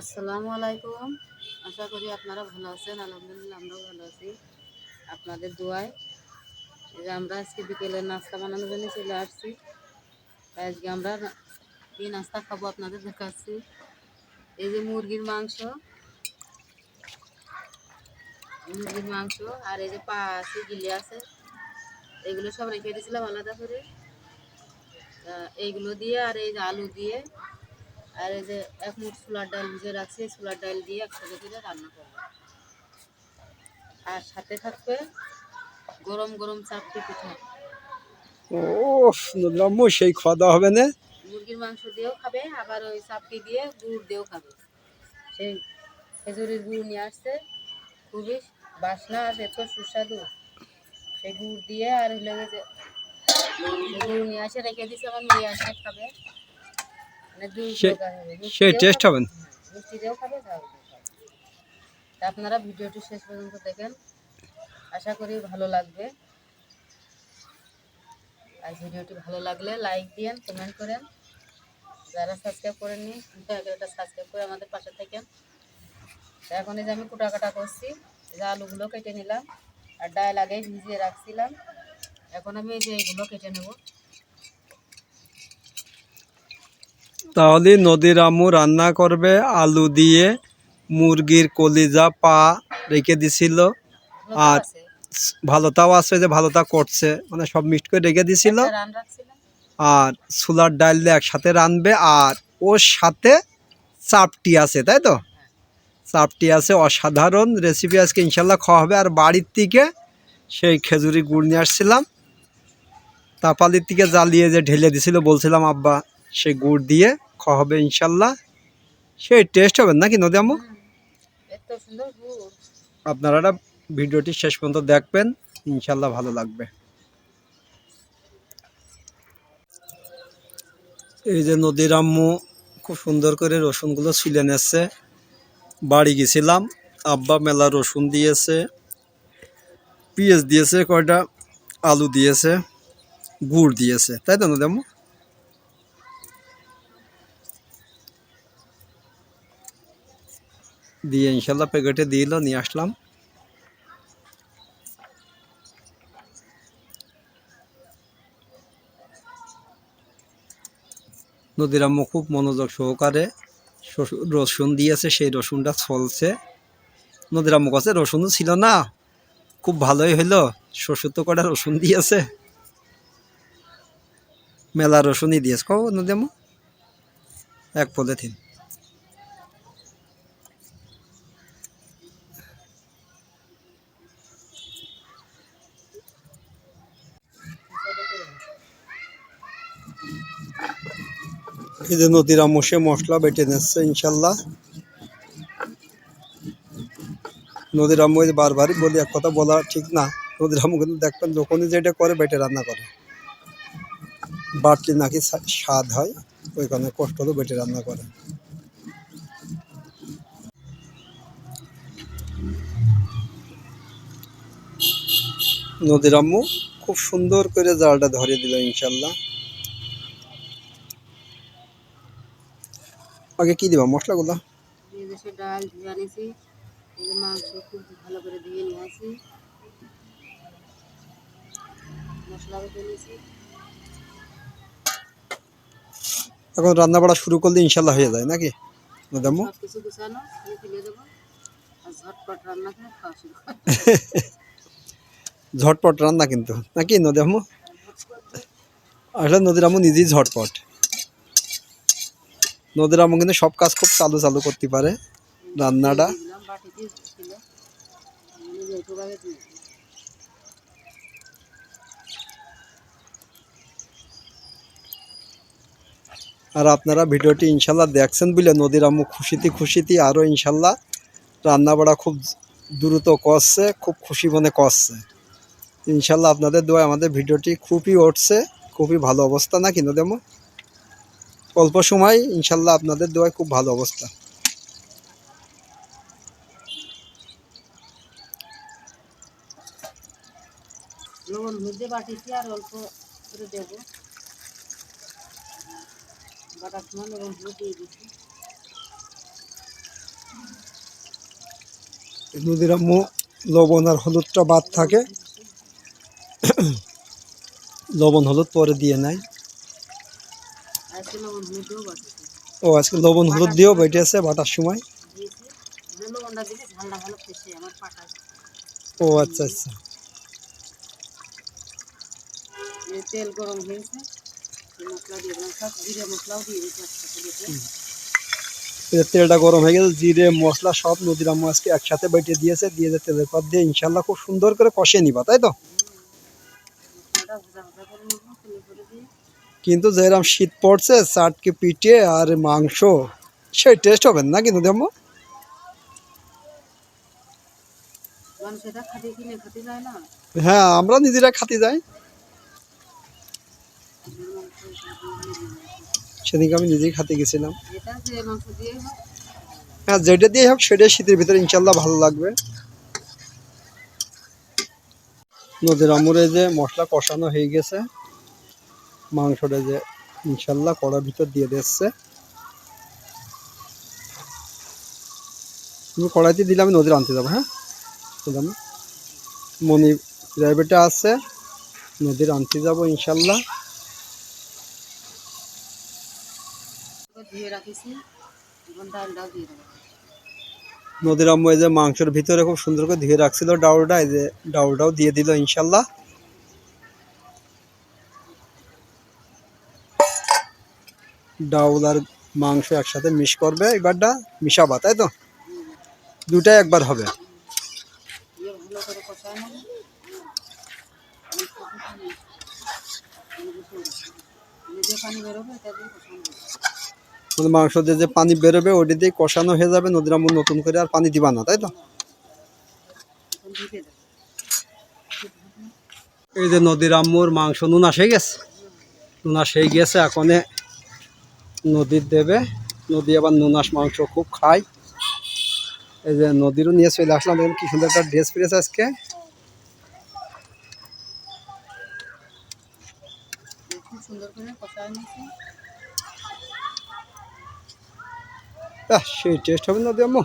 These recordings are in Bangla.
আসসালামু আলাইকুম। আশা করি আপনারা ভালো আছেন, আলহামদুলিল্লাহ আমরাও ভালো আছি। আপনাদের দোয়ায় এই যে আমরা আজকে বিকেলে নাস্তা বানানোর জন্য চলে আসছি। আজকে আমরা কি নাস্তা খাব আপনাদের দেখাচ্ছি। এই যে মুরগির মাংস মুরগির মাংস আর এই যে পা আছে, গিলে আছে, এগুলো সব রেখে দিয়েছিলাম আলাদা করে। এইগুলো দিয়ে আর এই যে আলু দিয়ে আর এই যে এক মুঠ ছোলার ডাল ভিজে রাখছি ছোলার ডাল দিয়ে একসাথে করে রান্না করব। আর সাথে থাকবে গরম গরম চাপটি পিঠা। ও নদীরাম্মু সেই খাওয়া দাওয়া হবে না? মুরগির মাংস দিয়েও খাবে আবার ওই চাপটি দিয়ে গুড় দিয়েও খাবে। সেই খেজুরির গুড় নিয়ে আসছে খুবই বাসনা আর এত সুস্বাদু। সেই গুড় দিয়ে আর হলে গুড় নিয়ে আসে রেখে দিছে আমার মেয়ে আসে খাবে মানে দুই সে- প্রকার হবে মিষ্টি সেই টেস্ট হবে হ্যাঁ, মিষ্টি দিয়েও খাবে তা আপনারা ভিডিওটি শেষ পর্যন্ত দেখেন। আশা করি ভালো লাগবে। আর ভিডিওটি ভালো লাগলে লাইক দিয়েন কমেন্ট করেন। যারা সাবস্ক্রাইব করেননি দয়া করে একটা সাবস্ক্রাইব করে আমাদের পাশে থাকেন। এখন এই যে আমি কুটা কাটা করছি যে আলুগুলো কেটে নিলাম। আর ডাল আগেই ভিজিয়ে রাখছিলাম। এখন আমি এই যে এইগুলো কেটে নেব। তাহলে নদীর আম্মু রান্না করবে আলু দিয়ে মুরগির কলিজা পা রেখে দিছিল। আর ভালোটাও আছে যে ভালোটা করছে মানে সব মিক্সড করে রেখে দিছিল। আর ছোলার ডাল দিয়ে একসাথে রানবে আর ওর সাথে চাপটি আছে তাই তো? চাপটি আছে অসাধারণ রেসিপি আজকে ইনশাল্লাহ খাওয়া হবে। আর বাড়ির থেকে সেই খেজুরি গুড় নিয়ে আসছিলাম। তাপালির থেকে জ্বালিয়ে যে ঢেলে দিছিল বলছিলাম আব্বা সেই গুড় দিয়ে খাওয়া হবে ইনশাল্লাহ। সেই টেস্ট হবে নাকি নদী আম্মু? আপনারা ভিডিওটি শেষ পর্যন্ত দেখবেন, ইনশাল্লাহ ভালো লাগবে। এই যে নদীর আম্মু, খুব সুন্দর করে রসুনগুলো ছিলে নিচ্ছে বাড়ি গেছিলাম, আব্বা মেলা রসুন দিয়েছে, পিঁয়াজ দিয়েছে কয়টা, আলু দিয়েছে, গুড় দিয়েছে। তাই তো নদী আম্মু? দিয়ে ইনশাল্লাহ প্যাকেটে দিল, নিয়ে আসলাম। নদীর আম্মু খুব মনোযোগ সহকারে রসুন দিয়েছে, সেই রসুনটা চলছে নদীর আম্মু কাছে রসুনও ছিল না, খুব ভালোই হইল। শ্বশুর তো কটা রসুন দিয়েছে। মেলা রসুনই দিয়েছে। কো নদী আম্মু? এক পলিথিন এই যে নদীর সে মশলা বেটে নিচ্ছে, ইনশাল্লাহ। নদীর আম্মু বারবারই বলি, এক কথা বলা ঠিক না। নদীর আম্মু কিন্তু দেখবেন যখনই যেটা করে, বেটে রান্না করে। বাটলি নাকি স্বাদ হয় ওইখানে কষ্ট হলে বেটে রান্না করে। নদীর আম্মু খুব সুন্দর করে জালটা ধরিয়ে দিল, ইনশাল্লাহ। আগে কি দিবা? মশলাগুলো? এই যে সে ডাল ধুয়ে আনিছি। মাংস খুব ভালো করে ধুয়ে নিয়ে আসি। মশলা বেটে নিয়েছি। এখন রান্না বাড়া শুরু করলে ইনশাল্লাহ হয়ে যায় নাকি? নদাম্মু কিছু গুছানো আমি দেবো। আর ঝটপট রান্না করে খাওয়া শুরু ঝটপট রান্না কিন্তু নাকি নদী নদাম্মু আসলে নদীর আম্মু নিজেই ঝটপট। নদীর আম্মু কিন্তু সব কাজ খুব চালু চালু করতে পারে রান্নাটা। আর আপনারা ভিডিওটি ইনশাল্লাহ দেখছেন বলে নদীর আম্মু খুশিতে খুশিতে আরও ইনশাল্লাহ রান্না বাড়া খুব দ্রুত করছে, খুব খুশি মনে করছে ইনশাল্লাহ আপনাদের দোয়া আমাদের ভিডিওটি খুবই উঠছে, খুবই ভালো অবস্থা নাকি নদী আম্মু অল্প সময় ইনশাল্লাহ আপনাদের দোয়ায় খুব ভালো অবস্থা। লবণ ভেজে বাটিছি আর অল্প করে দেবো। বাটার সময় লবণ ভেজে দিয়ে দিচ্ছি। নদীর আম্মু লবণ আর হলুদটা বাদ থাকে লবণ হলুদ পরে দিয়ে নেয় আজকে লবণ হলুদও বাটিছে ও আজকে লবণ হলুদ দিয়েও বেটেছে বাটার সময়? ও আচ্ছা আচ্ছা। তেল গরম হয়েছে তেলটা গরম হয়ে গেছে জিরে মশলা সব নদীর আজকে একসাথে বেটে দিয়েছে দিয়ে যে তেলের পর দিয়ে ইনশাল্লাহ খুব সুন্দর করে কষে নিবা তাই তো? কিন্তু যেরকম শীত পড়ছে, চাটকে পিঠে আর মাংস, সেই টেস্ট হবে না কিন্তু না হ্যাঁ আমরা নিজেরা খাতে যাই। সেদিনকে আমি নিজেই খাতে গেছিলাম। হ্যাঁ যেটা দিয়ে হোক সেটাই শীতের ভিতরে ইনশাল্লাহ ভালো লাগবে। নদীর আমরে যে মশলা কষানো হয়ে গেছে মাংসটা যে ইনশাল্লাহ কড়ার ভিতর দিয়ে দিচ্ছে। তুমি কড়াইতে দিলে আমি নদীর আনতে যাব হ্যাঁ? দিলাম মনি প্রাইভেটে আছে, নদীর আনতে যাব ইনশাল্লাহ। নদীর আম্মু এই যে মাংসের ভিতরে খুব সুন্দর করে ধুয়ে রাখছিল, ডাউলটা, এই যে ডাউলটাও দিয়ে দিল ইনশাল্লাহ। ডাউল আর মাংস একসাথে মিশ করবে, এবারটা মিশাবা, তাই তো? দুটাই একবার হবে। মাংস দিয়ে যে পানি বেরোবে, ওটা দিয়ে কষানো হয়ে যাবে, নদীর আম্মু নতুন করে আর পানি দিবা না, তাই তো? এই যে নদীর আম্মুর মাংস নুন আসে গেছে। নুন হয়ে গেছে, এখন নদীর দেবে। নদী আবার নুনাস মাংস খুব খায়। এই যে নদীরও নিয়ে চলে আসলাম। দেখুন কি সুন্দর একটা ড্রেস পেরেছে আজকে। সেই টেস্ট হবে নদী আম্মু।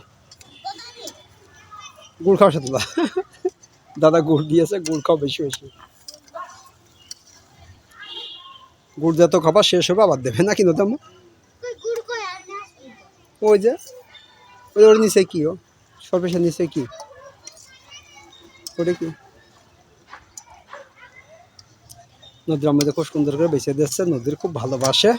গুড় খাওয়ার সাথে দাদা গুড় দিয়েছে গুড় খাও বেশি বেশি গুড় যত খাবার শেষ হবে আবার দেবে। নাকি নদী আম্মু? ওই যে ওই ওর নিচে কি ও? সর্বেশের নিচে কি? ওটা কি? নদীর আমাদের খুব সুন্দর করে বেঁচে দিচ্ছে নদীর খুব ভালোবাসে।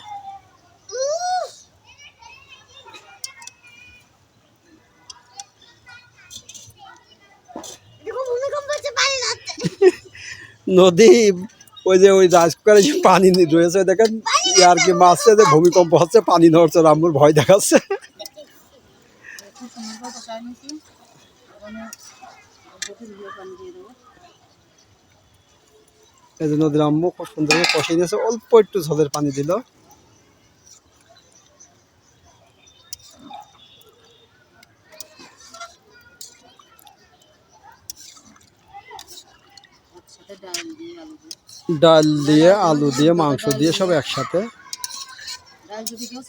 নদী ওই যে ওই রাজকুকারে যে পানি রয়েছে দেখেন আর কি মাছছে যে ভূমিকম্প হচ্ছে পানি ধরছে রামুর ভয় দেখাচ্ছে খুব সুন্দর করে কষায় নিয়েছি এই যে নদীর আম্মু খুব সুন্দর কষিয়ে অল্প একটু ঝোলের পানি দিল। ডাল দিয়ে আলু দিয়ে মাংস দিয়ে সব একসাথে ডাল যদি কেউ চায় বেশি করে দেবে তাও দিতে হবে।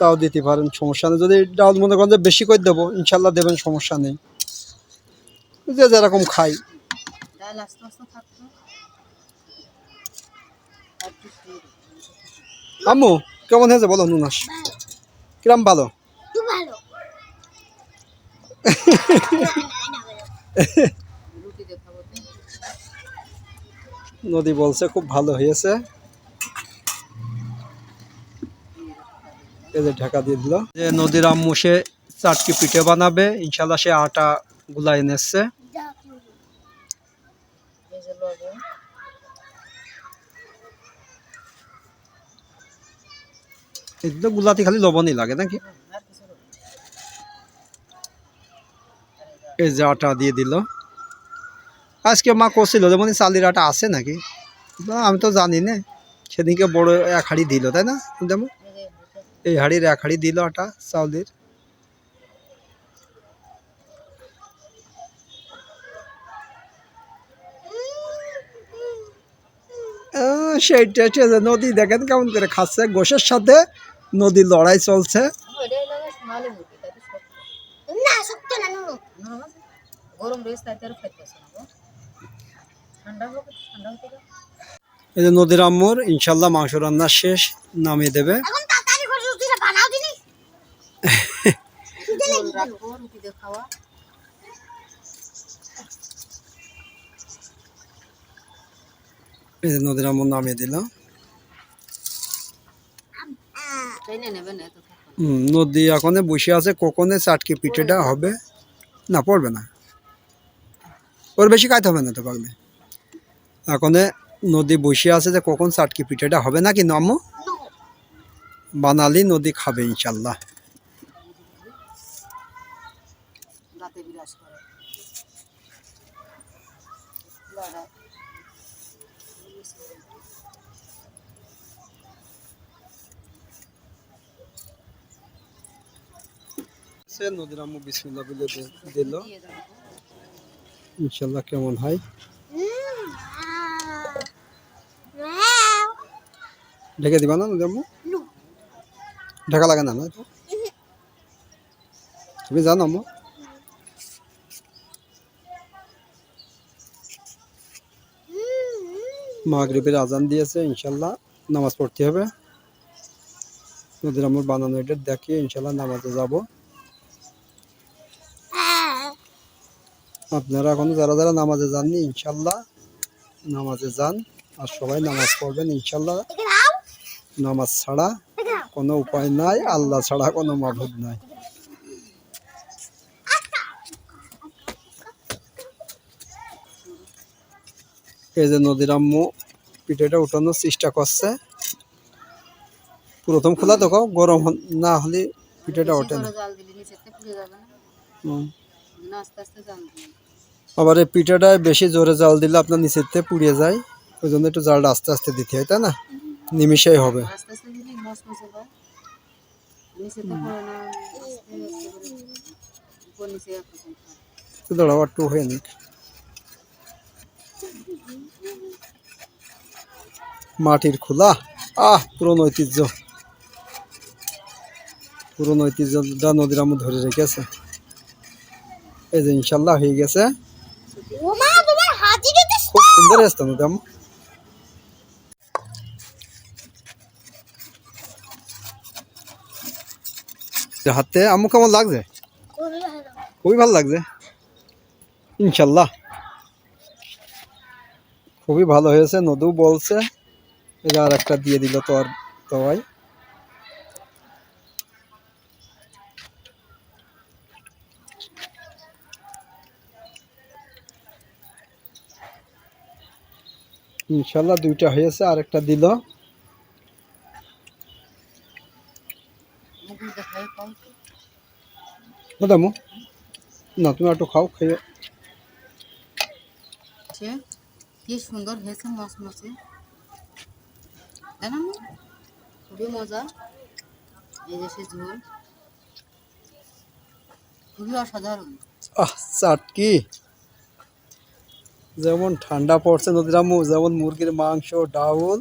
তাও দিতে পারেন সমস্যা নেই। যদি ডাল মনে করেন যে বেশি করে দেবো ইনশাল্লাহ দেবেন সমস্যা নেই। যে যেরকম খাই। আম্মু কেমন হয়েছে বলো নুনাস? কিরাম ভালো। নদী বলছে খুব ভালো হয়েছে। এই ঢাকা দিয়ে দিল। যে নদীর আম্মু সে চাটকি পিঠে বানাবে ইনশাল্লাহ সে আটা গুলা এনেছে এগুলো গুলাতে খালি লবণই লাগে, নাকি। এই যে আটা দিয়ে দিল। আজকে মা করছিল যেমন চালির আটা আছে নাকি? আমি তো জানি না। সেদিনকে বড় এক হাড়ি দিল, তাই না, যেমন? এই হাড়ির এক হাড়ি দিল আটা চাউলের সেইটা নদী দেখেন কেমন করে খাচ্ছে। গোসের সাথে নদীর লড়াই চলছে। এই যে নদীর আম্মুর ইনশাল্লাহ মাংস রান্না শেষ নামিয়ে দেবে এখন তাড়াতাড়ি করে রুটিটা বানাও দিনি ঝোল রাখব রুটি নদীর আম্মুর নামিয়ে দিলাম। নদী এখন বসে আছে কখনে চাটকি পিঠেটা হবে। না, পড়বে না। ওর বেশি খাইতে হবে না তো পাগলে? এখন নদী বসে আছে যে কখন চাটকি পিঠেটা হবে না কি নামো? বানালি নদী খাবে ইনশাল্লাহ। রাতে বিরাজ করে। লড়াই। সে নদীর আম্মু বিসমিল্লাহ বলে দিল। ইনশাল্লাহ কেমন হয়? ঢেকে দিবা না নদীর আম্মু ঢাকা লাগে না না তো? তুমি জানো আম্মু মাগরিবের আজান দিয়েছে, ইনশাল্লাহ নামাজ পড়তে হবে। নদীর আম্মুর বানানো, এটা দেখে ইনশাল্লাহ নামাজে যাব। আপনারা এখন যারা যারা নামাজে যাননি, ইনশাল্লাহ নামাজে যান আর সবাই নামাজ পড়বেন, ইনশাল্লাহ নামাজ ছাড়া কোনো উপায় নাই, আল্লাহ ছাড়া কোনো মাবুদ নাই। এই যে নদীর আম্মু পিঠেটা উঠানোর চেষ্টা করছে। প্রথম খোলা দেখো গরম না হলে পিঠেটা ওঠে না। আবার এই পিঠাটায় বেশি জোরে জাল দিলে আপনার নিচের থেকে পুড়িয়ে যায়। ওই জন্য একটু জালটা আস্তে আস্তে দিতে হয় তাই না? নিমিশেই হবে। আস্তে আস্তে দিলে মচমচে হয় নিচেতে পড়ে না আস্তে আস্তে করে উপর নিচে একরকম হয়। তো দাঁড়াও একটু হয়ে নিক মাটির খোলা। আহ পুরনো ঐতিহ্য। পুরনো ঐতিহ্য ঐতিহ্যটা নদীর আমু ধরে রেখেছে। এই যে ইনশাল্লাহ হয়ে গেছে। খুব সুন্দর এসছে নদী আমু হাতে আম্মু কেমন লাগছে? খুবই ভালো। লাগছে। ইনশাল্লাহ খুবই ভালো হয়েছে নদু বলছে। এই যে আর একটা দিয়ে দিল তো আর তবাই ইনশাল্লাহ দুইটা হয়েছে আর একটা দিল। মুগুর দেখায় কম দামু না, তুমি একটু খাও, খেয়ে। সে কি সুন্দর হয়েছে মচমচে তাই না খুবই মজা। এই সে ঝোল। খুবই অসাধারণ। আহ চাটকি। যেমন ঠান্ডা পড়ছে নদীরামু যেমন মুরগির মাংস ডাউল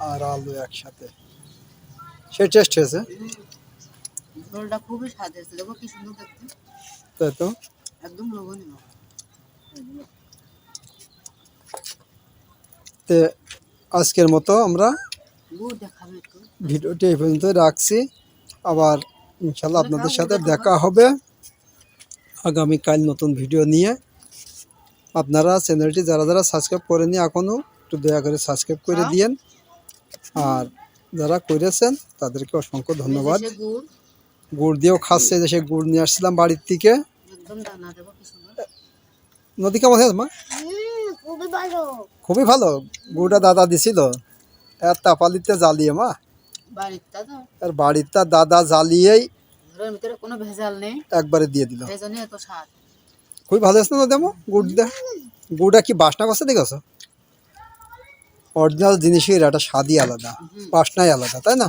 আর আলু একসাথে। সে টেস্ট হয়েছে। ঝোলটা খুবই স্বাদ হয়েছে। দেখো কি সুন্দর দেখতে। তাই তো? একদম তে আজকের মতো আমরা ভিডিওটি এই পর্যন্ত রাখছি। আবার ইনশাল্লাহ আপনাদের সাথে দেখা হবে আগামীকাল নতুন ভিডিও নিয়ে। আপনারা চ্যানেলটি যারা যারা সাবস্ক্রাইব করেনি এখনও একটু দয়া করে সাবস্ক্রাইব করে দিয়েন। আর যারা করেছেন তাদেরকে অসংখ্য ধন্যবাদ। গুড় দিয়েও খাচ্ছে যে সে গুড় নিয়ে আসছিলাম বাড়ির থেকে। নদী কেমন মা? খুবই ভালো গুড়টা দাদা দিছিল। আর তাপালিতে জ্বালিয়ে মা। আর বাড়িতে দাদা জ্বালিয়েই কোনো ভেজাল নেই। একবারে দিয়ে দিল। খুবই ভালো হয়েছে না দেমো গুড় দিয়ে গুড়টা কি বাসনা করছে দেখেছ অরিজিনাল জিনিসের একটা স্বাদই আলাদা। বাসনাই আলাদা তাই না?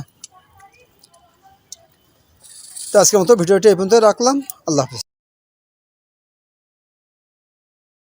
তো আজকের মতো ভিডিওটি এই পর্যন্ত রাখলাম। আল্লাহ হাফিজ।